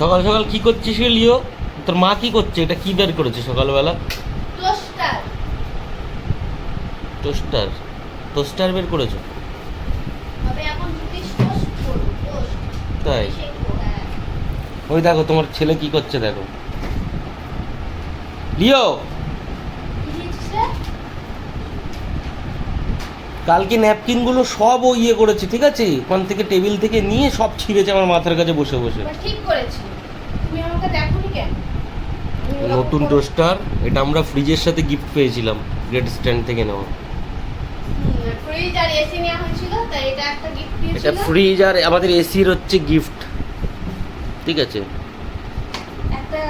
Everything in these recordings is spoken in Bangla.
সকাল সকাল কি করছিস লিও? তোর মা কি করছে? এটা কি বের করেছে সকালবেলা? টোস্টার টোস্টার টোস্টার বের করেছ? তবে এখন রুটি টোস্ট করব টোস্ট তাই? হ্যাঁ। ওই দেখো তোমার ছেলে কি করছে দেখো। লিও! কালকে ন্যাপকিনগুলো সব ও ইয়ে করেছে ঠিক আছে? ওখান থেকে টেবিল থেকে নিয়ে সব ছিঁড়েছে আমার মাথার কাছে বসে বসে। ঠিক করেছি। তুমি আমাকে দেখোনি কেন? নতুন। টোস্টার এটা আমরা ফ্রিজের সাথে গিফট পেয়েছিলাম গ্রেট স্ট্যান্ড থেকে নেওয়া। ফ্রিজ আর এসি নেওয়া হয়েছিল তাই এটা একটা গিফট এটা ফ্রিজ আর আমাদের এসির হচ্ছে গিফট ঠিক আছে? একটা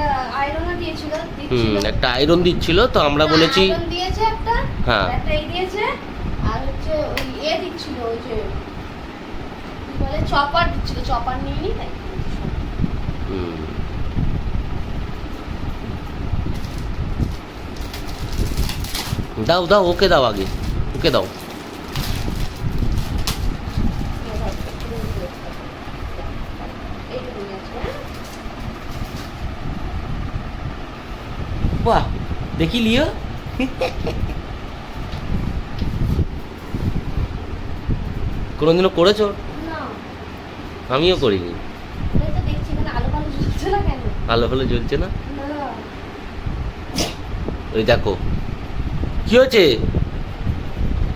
আয়রনও দিয়েছিল হুম একটা আয়রন দিচ্ছিল তো আমরা বলেছি দিয়েছে একটা হ্যাঁ। একটা এই দিয়েছে। হচ্ছে ওই এ দিচ্ছিল ওই যে বলে চপার দিচ্ছিল চপার নিয়ে নি তাই দাও দাও ওকে দাও আগে ওকে দাও? বাহ দেখি লিও। কোনোদিনও করেছ? আমিও করিনি। আলো ফালো জ্বলছে না ভালো ভালো জ্বলছে না? না। ওই দেখো কি হয়েছে?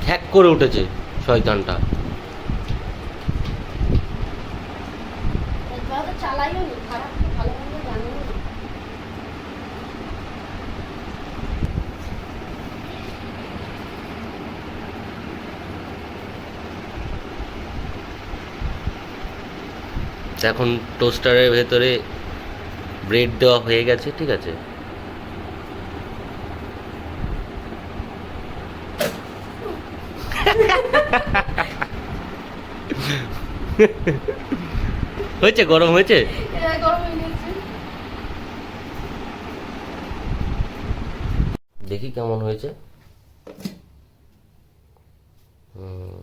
ঠ্যাক করে উঠেছে শয়তানটা। চালাইও নি খারাপ কি ভালো মন্দ জানিও না এখন টোস্টারের ভেতরে ব্রেড দেওয়া হয়ে গেছে, ঠিক আছে? হয়েছে, গরম হয়েছে? হয়ে দেখি কেমন হয়েছে হুম।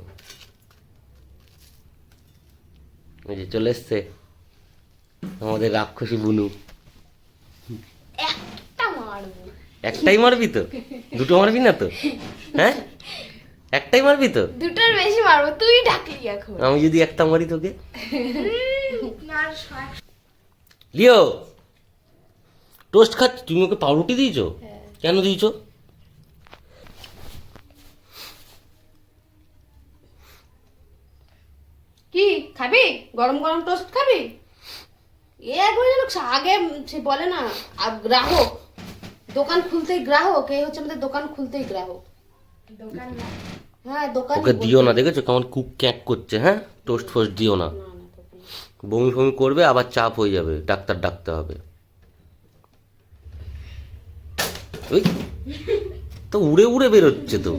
এই যে চলে এসছে আমাদের রাক্ষসী বুনু। একটাই মারবি তো? দুটো মারবি না তো? হ্যাঁ? একটাই মারবি তো? দুটোর বেশি মারবো তুই ডাকলি এখন। আমি যদি একটা মারি তোকে? লিও টোস্ট খাচ্ছ? তুমি ওকে পাউরুটি দিয়েছ? হ্যাঁ। কেন দিয়েছ কি খাবি? গরম গরম টোস্ট খাবি? এ একবার যেন আগে সে বলে না গ্রাহক দোকান খুলতেই গ্রাহক এই হচ্ছে আমাদের দোকান খুলতেই গ্রাহক। দোকান হ্যাঁ দোকান ওকে দিও না দেখেছ কেমন কুক ক্যাক করছে হ্যাঁ? টোস্ট ফোস্ট দিও না। বমি ফমি করবে আবার চাপ হয়ে যাবে ডাক্তার ডাকতে হবে। ওই তো উড়ে উড়ে বেরোচ্ছে তো।